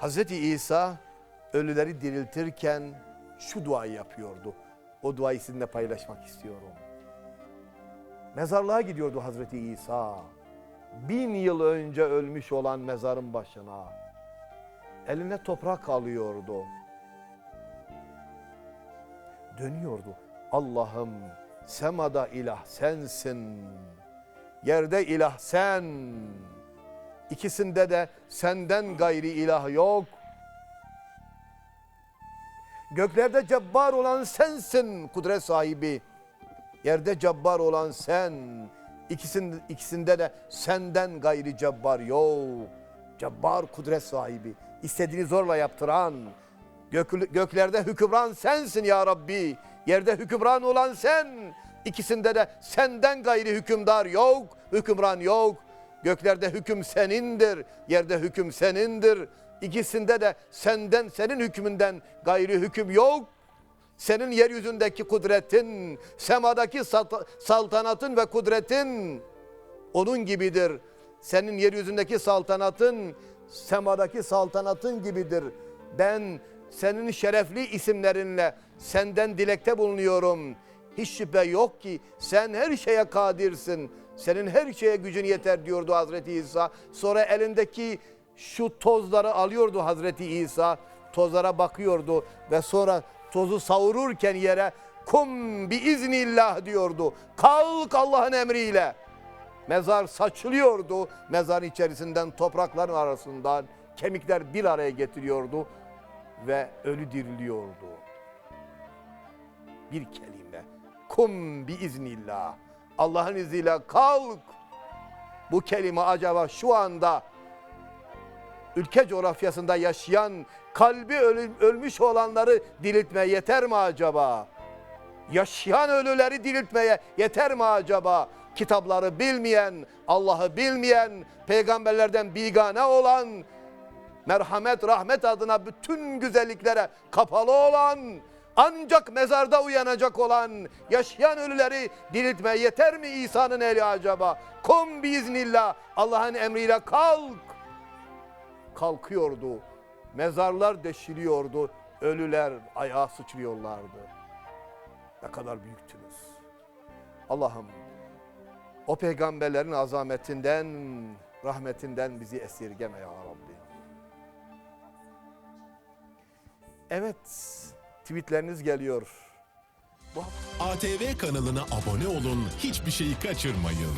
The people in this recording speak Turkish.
Hazreti İsa ölüleri diriltirken şu duayı yapıyordu. O duayı sizinle paylaşmak istiyorum. Mezarlığa gidiyordu Hazreti İsa. Bin yıl önce ölmüş olan mezarın başına. Eline toprak alıyordu. Dönüyordu. Allah'ım semada ilah sensin. Yerde ilah sen. İkisinde de senden gayri ilah yok. Göklerde cebbar olan sensin kudret sahibi. Yerde cebbar olan sen. İkisinde, ikisinde de senden gayri cebbar yok. Cebbar kudret sahibi. İstediğini zorla yaptıran. Gök, göklerde hükümran sensin ya Rabbi. Yerde hükümran olan sen. İkisinde de senden gayri hükümdar yok. Hükümran yok. Göklerde hüküm senindir. Yerde hüküm senindir. İkisinde de senden senin hükmünden gayri hüküm yok. Senin yeryüzündeki kudretin, semadaki saltanatın ve kudretin onun gibidir. Senin yeryüzündeki saltanatın, semadaki saltanatın gibidir. Ben senin şerefli isimlerinle senden dilekte bulunuyorum. Hiç şüphe yok ki sen her şeye kadirsin. Senin her şeye gücün yeter diyordu Hazreti İsa. Sonra elindeki şu tozları alıyordu Hazreti İsa. Tozlara bakıyordu ve sonra tozu savururken yere kum bi iznillah diyordu. Kalk Allah'ın emriyle. Mezar saçılıyordu. Mezar içerisinden toprakların arasından kemikler bir araya getiriyordu ve ölü diriliyordu. Bir kelime. Kum bi iznillah. Allah'ın izniyle kalk. Bu kelime acaba şu anda ülke coğrafyasında yaşayan, kalbi ölmüş olanları diriltmeye yeter mi acaba? Yaşayan ölüleri diriltmeye yeter mi acaba? Kitapları bilmeyen, Allah'ı bilmeyen, peygamberlerden bigane olan, merhamet, rahmet adına bütün güzelliklere kapalı olan, ancak mezarda uyanacak olan, yaşayan ölüleri diriltmeye yeter mi İsa'nın eli acaba? Kum biiznillah, Allah'ın emriyle kalk kalkıyordu. Mezarlar deşiliyordu. Ölüler ayağa sıçrıyorlardı. Ne kadar büyüktünüz. Allah'ım o peygamberlerin azametinden, rahmetinden bizi esirgeme ya Rabbi. Evet, tweetleriniz geliyor. ATV kanalına abone olun, hiçbir şeyi kaçırmayın.